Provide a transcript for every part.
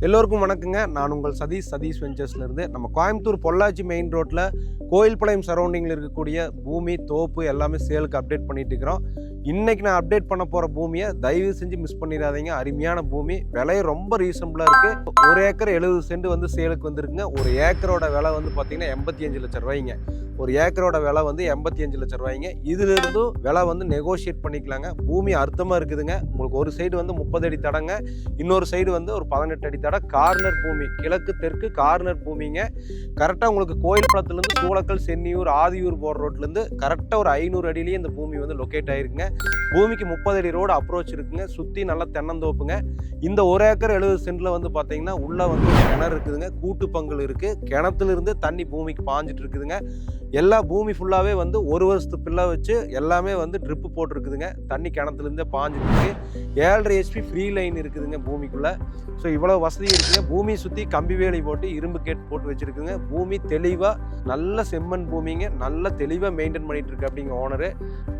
எல்லோருக்கும் வணக்கங்க. நான் உங்கள் சதீஷ் சதீஷ் வெஞ்சர்ஸ்லேருந்து. நம்ம கோயம்புத்தூர் பொள்ளாச்சி மெயின் ரோட்டில் கோயில்பாளையம் சரௌண்டிங்கில் இருக்கக்கூடிய பூமி தோப்பு எல்லாமே சேலுக்கு அப்டேட் பண்ணிகிட்டு இருக்கிறோம். இன்னைக்கு நான் அப்டேட் பண்ண போகிற பூமியை தயவு செஞ்சு மிஸ் பண்ணிடாதீங்க. அருமையான பூமி. விலை ரொம்ப ரீசனபிளாக இருக்குது ஒரு ஏக்கர் எழுபது சென்ட் வந்து சேலுக்கு வந்திருக்குங்க. ஒரு ஏக்கரோட விலை வந்து பார்த்தீங்கன்னா எண்பத்தி அஞ்சு லட்சம் ரூபாய்ங்க. ஒரு ஏக்கரோட விலை வந்து எண்பத்தி அஞ்சு லட்சம் ரூபாய்ங்க. இதுலேருந்தும் விலை வந்து நெகோஷியேட் பண்ணிக்கலாங்க. பூமி அர்த்தமாக இருக்குதுங்க. உங்களுக்கு ஒரு சைடு வந்து முப்பது அடி தடங்க. இன்னொரு சைடு வந்து ஒரு பதினெட்டு அடி தட. கார்னர் பூமி. கிழக்கு தெற்கு கார்னர் பூமிங்க. கரெக்டாக உங்களுக்கு கோயில் குளத்துலேருந்து சூளக்கல் சென்னியூர் ஆதியூர் போகிற ரோட்லேருந்து கரெக்டாக ஒரு ஐநூறு அடியிலேயே இந்த பூமி வந்து லொக்கேட் ஆயிருக்குங்க. பூமிக்கு முப்பது அடி ரோடு அப்ரோச் இருக்குங்க. சுற்றி நல்லா தென்னந்தோப்புங்க. இந்த ஒரு ஏக்கர் எழுபது சென்டில் வந்து பார்த்தீங்கன்னா உள்ளே வந்து கிணறு இருக்குதுங்க. கூட்டு பங்கல் இருக்குது கிணத்துலேருந்து தண்ணி பூமிக்கு பாஞ்சிட்டு இருக்குதுங்க. எல்லா பூமி ஃபுல்லாகவே வந்து ஒரு வருஷத்து பிள்ளை வச்சு எல்லாமே வந்து ட்ரிப்பு போட்டிருக்குதுங்க. தண்ணி கிணத்துலேருந்தே பாஞ்சிட்டு இருக்கு. ஏழரை ஹெச்பி ஃப்ரீ லைன் இருக்குதுங்க பூமிக்குள்ளே. ஸோ இவ்வளோ வசதி இருக்குதுங்க பூமியை சுற்றி கம்பி வேலி போட்டு இரும்பு கேட் போட்டு வச்சுருக்குங்க பூமி தெளிவாக நல்ல செம்மண் பூமிங்க. நல்ல தெளிவாக மெயின்டைன் பண்ணிகிட்டு இருக்கு அப்படிங்க ஓனரு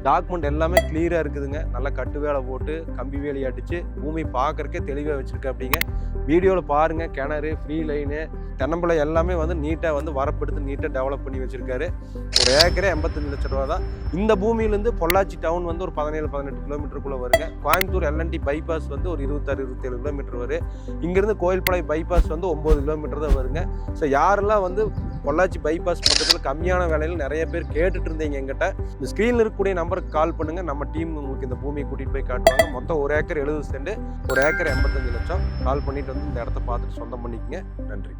டாக்குமெண்ட் எல்லாமே கிளியராக இருக்குதுங்க. நல்லா கட்டு வேலை போட்டு கம்பி வேலி அடித்து பூமி பார்க்கறக்கே தெளிவாக வச்சுருக்கு அப்படிங்க. வீடியோவில் பாருங்கள் கிணறு ஃப்ரீ லைனு தென்னம்பழம் எல்லாமே வந்து நீட்டாக வந்து வரப்படுத்து நீட்டாக டெவலப் பண்ணி வச்சுருக்காரு. ஒரு ஏக்கரே எண்பத்தஞ்சு லட்ச ரூபா தான். இந்த பூமியிலேருந்து பொள்ளாச்சி டவுன் வந்து ஒரு பதினேழு பதினெட்டு கிலோமீட்டருக்குள்ளே வருங்க. கோயம்புத்தூர் எல்என்டி பைபாஸ் வந்து ஒரு இருபத்தாறு இருபத்தேழு கிலோமீட்டர் வரும். இங்கேருந்து கோயில்பாளையம் பைபாஸ் வந்து ஒம்பது கிலோமீட்டர் தான் வருங்க. ஸோ யாரெல்லாம் வந்து பொள்ளாச்சி பைபாஸ் பக்கத்தில் கம்மியான விலையில் நிறைய பேர் கேட்டுட்டு இருந்தீங்க எங்கிட்ட இந்த ஸ்க்ரீனில் இருக்கக்கூடிய நம்பருக்கு கால் பண்ணுங்கள் நம்ம டீம் உங்களுக்கு இந்த பூமியை கூட்டிகிட்டு போய் காட்டுவாங்க. மொத்தம் ஒரு ஏக்கர் எழுபது சென்ட் ஒரு ஏக்கர் எண்பத்தஞ்சு லட்சம். கால் பண்ணிட்டு வந்து இந்த இடத்த பார்த்துட்டு சொந்தம் பண்ணிக்கங்க. நன்றி.